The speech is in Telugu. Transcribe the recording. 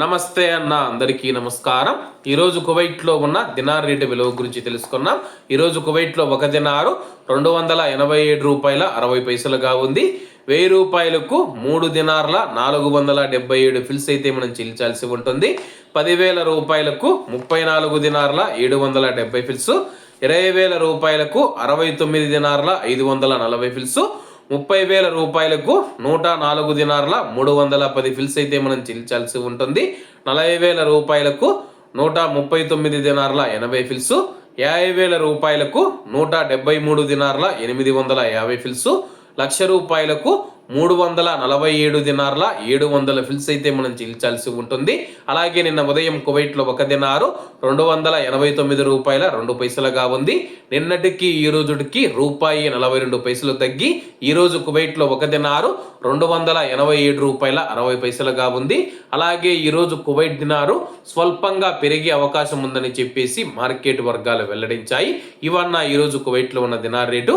నమస్తే అన్న అందరికీ నమస్కారం. ఈరోజు కువైట్లో ఉన్న దినార్ రేటు విలువ గురించి తెలుసుకున్నాం. ఈరోజు కువైట్లో ఒక దినారు రెండు వందల ఎనభై ఏడు రూపాయల అరవై పైసలుగా ఉంది. వెయ్యి రూపాయలకు మూడు దినార్ల నాలుగు వందల డెబ్బై ఏడు ఫిల్స్ అయితే మనం చెల్లించాల్సి ఉంటుంది. పదివేల రూపాయలకు ముప్పై నాలుగు దినార్ల ఏడు వందల డెబ్బై ఫిల్స్. ఇరవై వేల రూపాయలకు అరవై తొమ్మిది దినార్ల ఐదు వందల నలభై ఫిల్స్. ముప్పై వేల రూపాయలకు నూట నాలుగు దినార్ల మూడు వందల పది ఫిల్స్ అయితే మనం చెల్లించాల్సి ఉంటుంది. నలభై వేల రూపాయలకు నూట ముప్పై తొమ్మిది దినార్ల ఎనభై ఫిల్స్ యాభై వేల రూపాయలకు నూట డెబ్బై మూడు దినార్ల ఎనిమిది వందల యాభై ఫిల్స్ లక్ష రూపాయలకు మూడు వందల నలభై ఏడు దినార్ల ఏడు వందల ఫిల్స్ అయితే మనం చెల్లించాల్సి ఉంటుంది. అలాగే నిన్న ఉదయం కువైట్లో ఒక దినారు రెండు వందల ఎనభై తొమ్మిది రూపాయల రెండు పైసలుగా ఉంది. నిన్నటికి ఈ రోజుకి రూపాయి నలభై రెండు పైసలు తగ్గి ఈరోజు కువైట్లో ఒక దినారు రెండు వందల ఎనభై ఏడు రూపాయల అరవై పైసలుగా ఉంది. అలాగే ఈరోజు కువైట్ దినారు స్వల్పంగా పెరిగే అవకాశం ఉందని చెప్పేసి మార్కెట్ వర్గాలు వెల్లడించాయి. ఇవన్న ఈరోజు కువైట్లో ఉన్న దినార్ రేటు